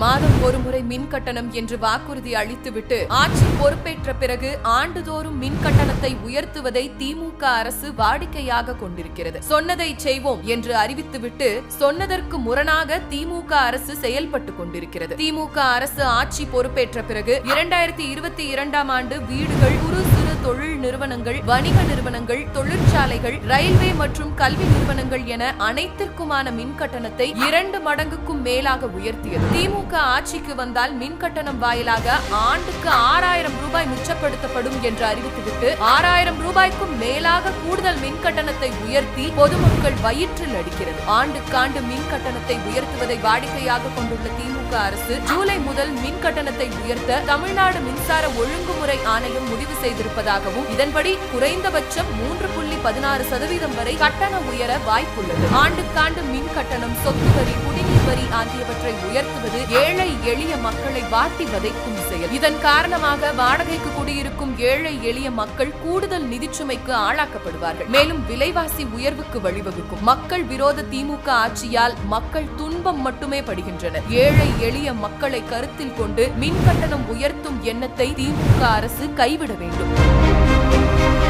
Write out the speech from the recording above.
மாதம் ஒருமுறை மின் கட்டணம் என்று வாக்குறுதி அளித்துவிட்டு ஆட்சி பொறுப்பேற்ற பிறகு ஆண்டுதோறும் மின் கட்டணத்தை உயர்த்துவதை திமுக அரசு வாடிக்கையாக கொண்டிருக்கிறது. சொன்னதை செய்வோம் என்று அறிவித்துவிட்டு சொன்னதற்கு முரணாக திமுக அரசு செயல்பட்டு கொண்டிருக்கிறது. திமுக அரசு ஆட்சி பொறுப்பேற்ற பிறகு இரண்டாயிரத்தி இருபத்தி இரண்டாம் ஆண்டு வீடுகள் குறு சிறு தொழில் நிறுவனங்கள் வணிக நிறுவனங்கள் தொழிற்சாலைகள் ரயில்வே மற்றும் கல்வி நிறுவனங்கள் என அனைத்திற்குமான மின் கட்டணத்தை இரண்டு மடங்குக்கும் மேலாக உயர்த்தியது. திமுக ஆட்சிக்கு வந்தால் மின் கட்டணம் வாயிலாக ஆண்டுக்கு ஆறாயிரம் ரூபாய் மிச்சப்படுத்தப்படும் என்று அறிவித்துவிட்டு ஆறாயிரம் ரூபாய்க்கும் மேலாக கூடுதல் மின் கட்டணத்தை உயர்த்தி பொதுமக்கள் வயிற்றில் அடிக்கிறது. ஆண்டுக்காண்டு மின் கட்டணத்தை உயர்த்துவதை வாடிக்கையாக கொண்டுள்ள திமுக அரசு ஜூலை முதல் மின் கட்டணத்தை உயர்த்த தமிழ்நாடு மின்சார ஒழுங்குமுறை ஆணையம் முடிவு செய்திருப்பதாகவும் இதன்படி குறைந்தபட்சம் மூன்று புள்ளி பதினாறு சதவீதம் வரை கட்டணம் உயர வாய்ப்புள்ளது. ஆண்டுக்காண்டு மின் கட்டணம் சொத்து வரி வரி ஆகியவற்றை உயர்த்துவது ஏழை எளிய மக்களை வாட்டி வதைக்கும் செயல். இதன் காரணமாக வாடகைக்கு குடியிருக்கும் ஏழை எளிய மக்கள் கூடுதல் நிதிச்சுமைக்கு ஆளாக்கப்படுவார்கள். மேலும் விலைவாசி உயர்வுக்கு வழிவகுக்கும். மக்கள் விரோத திமுக ஆட்சியால் மக்கள் துன்பம் மட்டுமே படுகின்றனர். ஏழை எளிய மக்களை கருத்தில் கொண்டு மின் கட்டணம் உயர்த்தும் எண்ணத்தை திமுக அரசு கைவிட வேண்டும்.